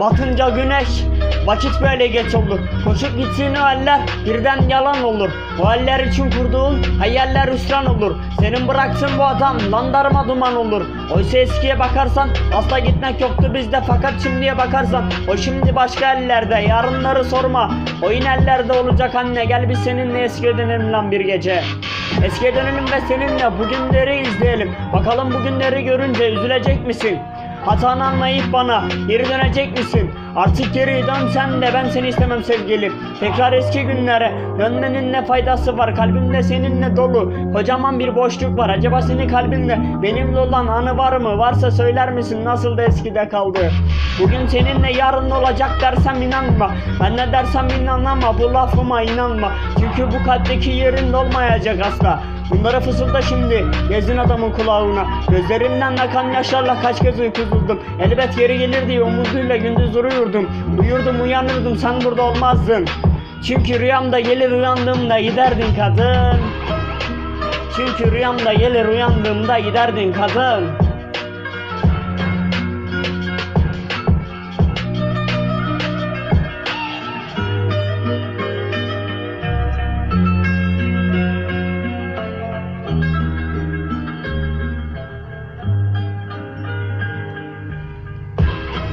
Batınca güneş Vakit böyle geç olur. Koşup gitsin o eller birden yalan olur. O eller için kurduğun hayaller hüsran olur. Senin bıraktığın bu adam lan darma duman olur. Oysa eskiye bakarsan asla gitmek yoktu bizde. Fakat şimdiye bakarsan o şimdi başka ellerde. Yarınları sorma o yine ellerde olacak anne. Gel biz seninle eskiye dönelim lan bir gece. Eskiye dönelim ve seninle bugünleri izleyelim. Bakalım bugünleri görünce üzülecek misin? Hatanı anlayıp bana geri dönecek misin? Artık geri dön sen de ben seni istemem sevgilim Tekrar eski günlere dönmenin ne faydası var Kalbimde seninle dolu kocaman bir boşluk var Acaba senin kalbinde benimle olan anı var mı? Varsa söyler misin nasıl da eskide kaldı? Bugün seninle yarın olacak dersem inanma Ben ne dersem inan ama bu lafıma inanma Çünkü bu kalpteki yerin olmayacak asla Bunları fısılda şimdi gezin adamın kulağına. Gözlerimden akan yaşlarla kaç kez uykusuzdum. Elbet geri gelir diye umuduyla gündüz uyurdum Uyurdum uyanırdım sen burada olmazdın. Çünkü rüyamda gelir uyandığımda giderdin kadın. Çünkü rüyamda gelir uyandığımda giderdin kadın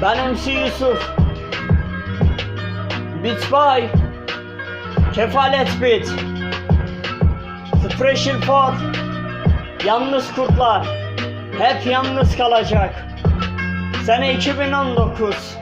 Ben MC Yusuf. Beats by Kefalet Beat Special for Yalnız kurtlar. Hep yalnız kalacak. Sene 2019